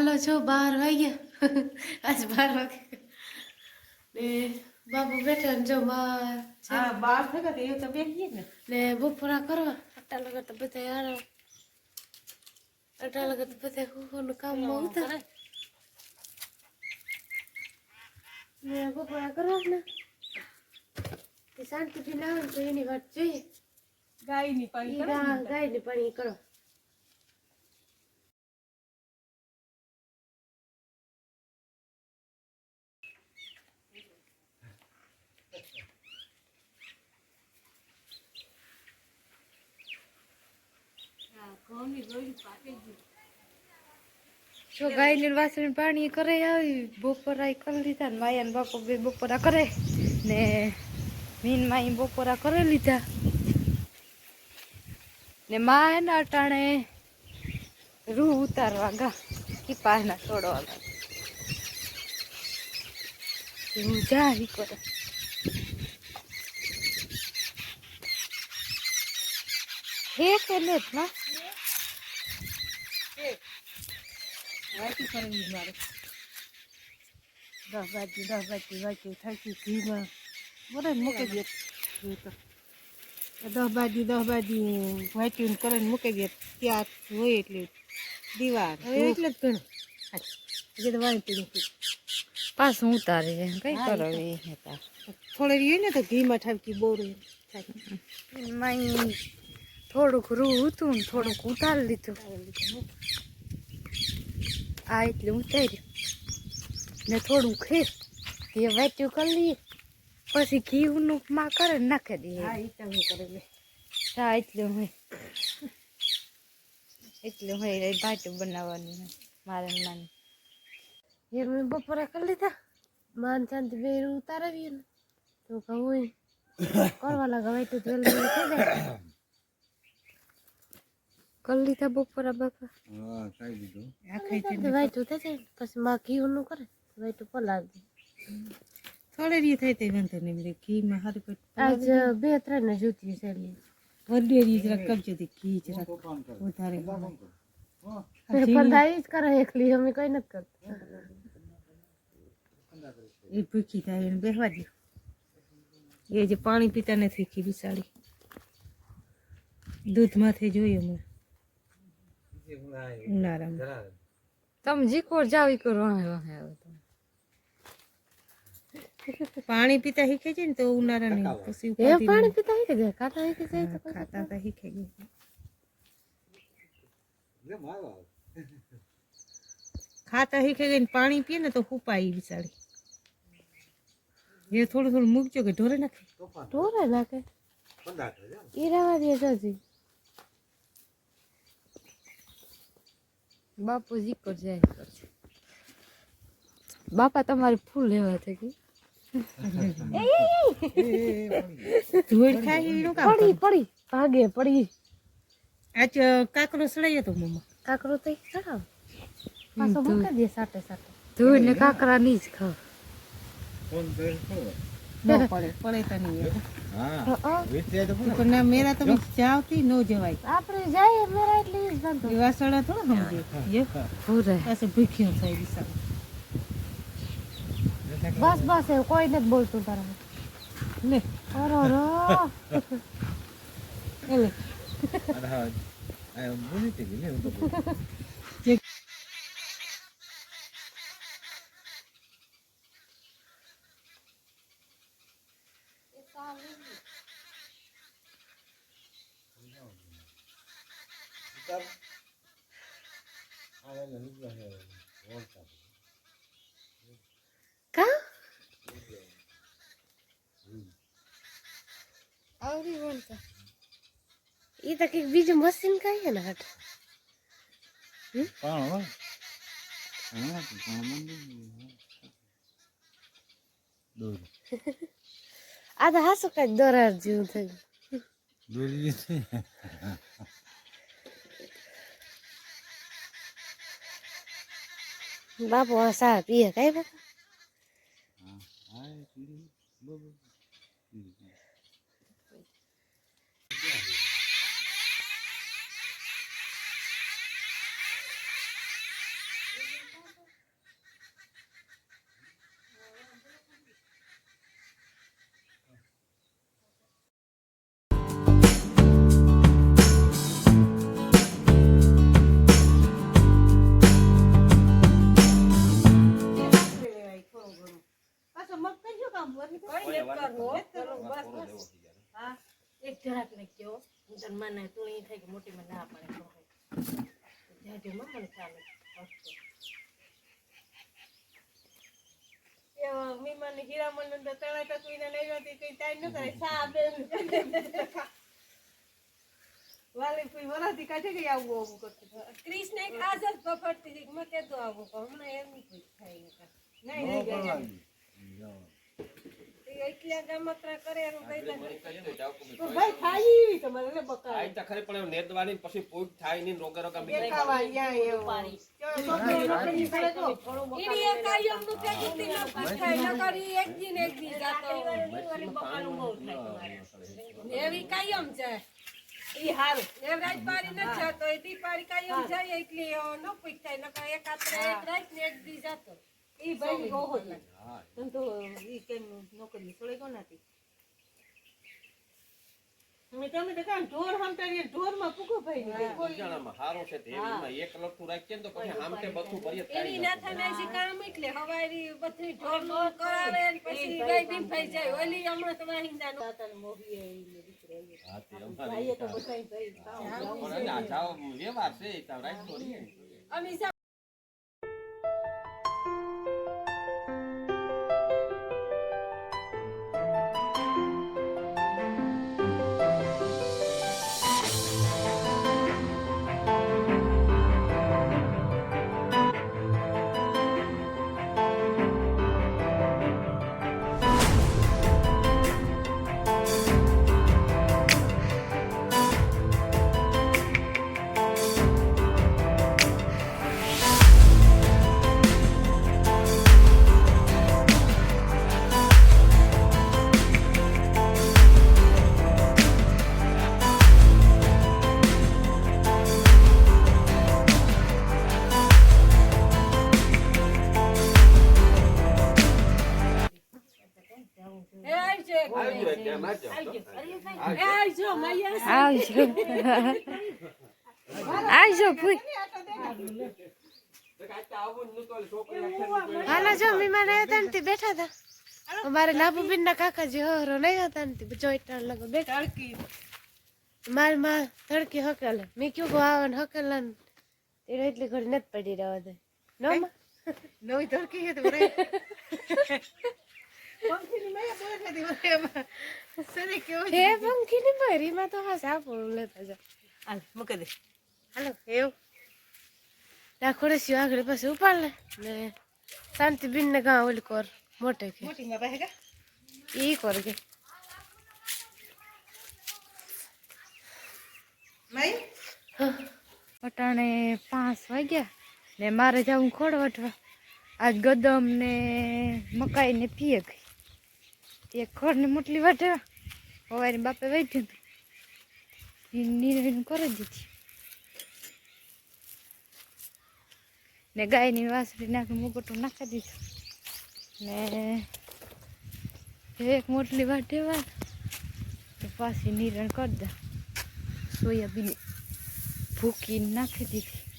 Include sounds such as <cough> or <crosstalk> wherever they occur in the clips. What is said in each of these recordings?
હાલો છો બાર વાગ્યા. આજ બાર વાગે. ને બાપુ બેઠા ને જો બાર હા બાર થયા તો એવું તો બેસીએ ને. ને બપોરા કરવા. આટલા લગા તો બધા યાર આટલા લગા તો બધા કામ કામમાં ઉતારે ને બપોરા કરવા ને. શાંતિથી ના આવે તો એની વાત જોઈએ. ગાયની પાણી ગાય ને. ગાયને પાણી કરો. જો ગાયને વાસણ પાણી કરે આવી, બપોરા કરી લીધા ને માયા ને બાપુ બે બપોરા કરે ને મીન માઈ બપોરા કરી લીધા. ને મા એના અટાણે રૂ ઉતારવા ગા, કીપાના ગા. હું ઈ કરે. હે કે ને? વાટી કરવી મારે દસ બાજુ દસ બાજુ વાંચ્યું થાકી ઘીમાં બરાબર મૂકી દે તો દસ બાજુ દસ બાજી વાંચ્યું કરીને મૂકી દે ત્યાં હોય એટલે દીવાર હવે એટલે જ ઘણું એટલે તો વાંચી નથી પાછું ઉતારે છે કઈ કરો એ થોડી રહી ને તો ઘીમાં રહી માઈ થોડુંક રૂ હતું ને થોડુંક ઉતારી લીધું. આ એટલે ઉતાર્યું ને થોડું ખે એ વાટ્યું કરી લઈએ. પછી ઘીનું માં કરે નાખી દઈએ. હા એ તમે કરે લે. હા એટલું હોય એટલું હોય ભાટું બનાવવાનું મારે માન. એ મેં બપોરે કરી લીધા. માન શાંતિ બે ઉતારાવીએ ને. તો કહું <coughs> કરવા લાગે તો જલ્દી થઈ જાય. કરી લીધા બપોરા બાપા. આ ખાઈ તો જાય પછી માં ઘીનું કરે વાટ્યું પલાવી દે થોડે રી થાય તે વાંધો નહીં ઘી માં હારી પેટ આજ બે ત્રણ ને જૂતી છે લી વડે રી જરા કબજો દે ઘી જરા વધારે પંદાઈ જ કરે એકલી અમે કઈ નથી કરતા. એ ભૂખી થાય એને બેહવા દે એ જે પાણી પીતા નથી ખીબી સાડી દૂધ માથે જોઈએ હમણાં. ઉનાળામાં તમે જીકોર જાવ ઈ કરો વાહે વાહે આવો તમે પાણી પીતા શીખે છે ને તો ઉનાળા નહીં પછી એ ઉપાધિ પાણી નહીં. પીતા હી જાય ખાતા હી જાય તો હા, ખાતા તો શીખે ગયા ખાતા શીખે ગઈ ને પાણી પીએ ને તો હુપાઈ બિસાડી એ થોડું થોડું મૂકજો કે ઢોરે નાખે ઢોરે નાખે ઈ રવા દે જજી બાપુ જીકોર જાય કરશે બાપા તમારે ફૂલ લેવા છે કે? ધૂળ એનું કામ પડી પડી ભાગે પડી. આજ કાકરો સડાયો તો મમ્મા. કાકરો તો ચડાવ પાછો મૂકી દે સાટે સાટે ધોઈ ને કાકરા ની જ ખાવ ન પડે પડે તો નહીં હવે. હા પણ ના મેરા તમે જાવતી ન જવાય. આપણે જાય મેરા એટલે જ સમજે. પૂરે ભૂખ્યું. બસ બસ કોઈ નથી બોલતું તારા લે. અરો રો એલે જે કા આવડી બોલતા ઈ તો કંઈક બીજું મશીન કહીએ ને હટ આ તો હાસુ કઈ દોરાર જેવું થયું બાપુ આ સા પીએ કઈ બાપા તને મને તું એ થાય કે મોટી મને ના પાડે તો જાજો માં મને ચાલે. મીમાની હીરામણ તો વિના નહીં હોતી કઈ ટાઈમ ન કરે સા બેન વાલી કોઈ વરાથી કાઢે કે આવું આવું કરતું ક્રિષ્ને એક પકડતી હતી કે મેં કીધું આવું પણ હમણાં એમ નહીં કોઈ થાય નહીં. એ એકલા કરે એનું કઈ ના તો ભાઈ ખાઈ તમારે બકા. આઈ તો ખરી પણ નેદવાની પછી પૂજ થાય નહીં રોગે રોગે બીજું ઈડી એ કાયમનું થી ન થાય એક એક દી જાતો એવી કાયમ છે ઈ હારું. એ રાત પારી ન જતો એ દી પારી કાયમ જાય એટલે ન પૂછ થાય નકર એક આત્રે એક રાત ને એક દી જાતો ઈ ભાઈ ઓહો જ તને તો ઈ કેમ નોકરી છોડી ગયો નથી તમે તો કાં ઢોર હમટાડીએ ઢોરમાં પૂકો ભાઈ ને હારો છે તે. એક લખું રાખીએ ને તો પછી આમતે બધું ભરીએ એની ના થાય છે કામ એટલે હવારી બધી ઢોરનું કરાવે ને પછી ગાય બીમ થઈ જાય. ઓલી હમણાં તો વાહિંદા નો તાતાને મોભી એ ઈને હા, તે અમારે ભાઈએ તો બધાય ભાઈ આ જાવ વ્યવહાર છે એ તો રાખતો અમે આખી હાલો જો મહેમાન આવ્યા હતા ને બેઠા હતા અમારે લાભુબેન ના કાકાજી હરો નહીં હતા ને જોઈતા લગો બેઠા. તડકી. મારી માં તડકી હકેલે. મેં કયું ગો હકેલા ને તે એટલી ઘડી નથી પડી રહેવા દે. નો? નવી તડકી હે તો <laughs> પંખીની હે પંખી ની ભરી માં તો હા સાપોડું લેતા જા. હાલ મૂકી દે. હાલો એવું રાખોડે સિવા આગળ પાસે ઉપાડ લે ને શાંતિબેન ને ગાં ઓલી કોર મોટે કે. એ કોર કે. અટાણે પાંચ વાગ્યા ને મારે જવું ખોડ વટવા આજ ગદમ ને મકાઈ ને પીએ એક ખોડ ને મોટલી વાટવા હવારે બાપે વેચ્યું હતું. નિર્ણય કરી દીધી ને ગાયની વાસળી નાખી મુગટું નાખી દીધું. ને એક મોટલી વાટેવા તો પાછી નિરણ કરી દે. સોયાબીન ભૂકી નાખી દીધી.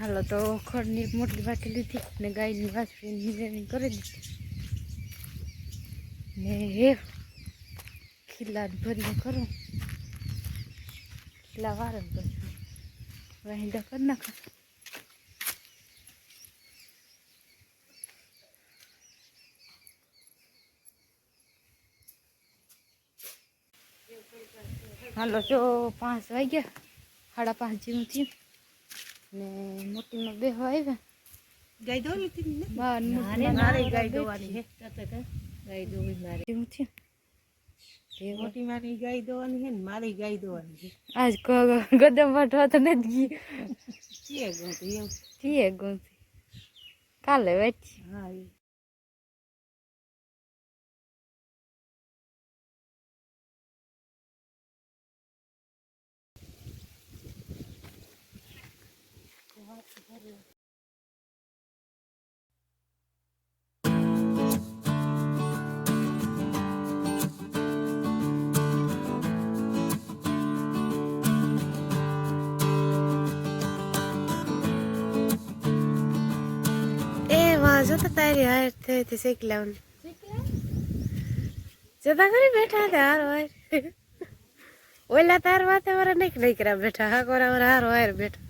હાલો તો ખડની મોટી વાટી લીધી ને ગાયની વાસળી નિર્ણય કરી દીધી. ને હે ખીલા ભરીને કરો. ખીલા વારે પછી વાહિંદા કરી નાખો. હાલો તો પાંચ વાગ્યા, સાડા પાંચ જેવું થયું. ને મોટીમાં બેહવા આવ્યા. ગાય દો લીધી ને? બાર મારે ગાય દોવાની હે ગાય દોવી મારે. જેવું થયું. એ મોટી મારી ગાય દોવાની હે ને મારી ગાય દોવાની છે. આજ ગદમ વાટવા તો નથી ગઈ. ચીએ ગોતી એમ. થઈએ ગોતી. કાલે વેચી. હા જોતા તારી હાર થઈ હતી શેકલાઉન જતા કરી બેઠા હતા હાર વાયર ઓલા તાર માથે મારા નહીં નહીં કર્યા બેઠા. હા, કોરા મારા હાર વાયર બેઠા.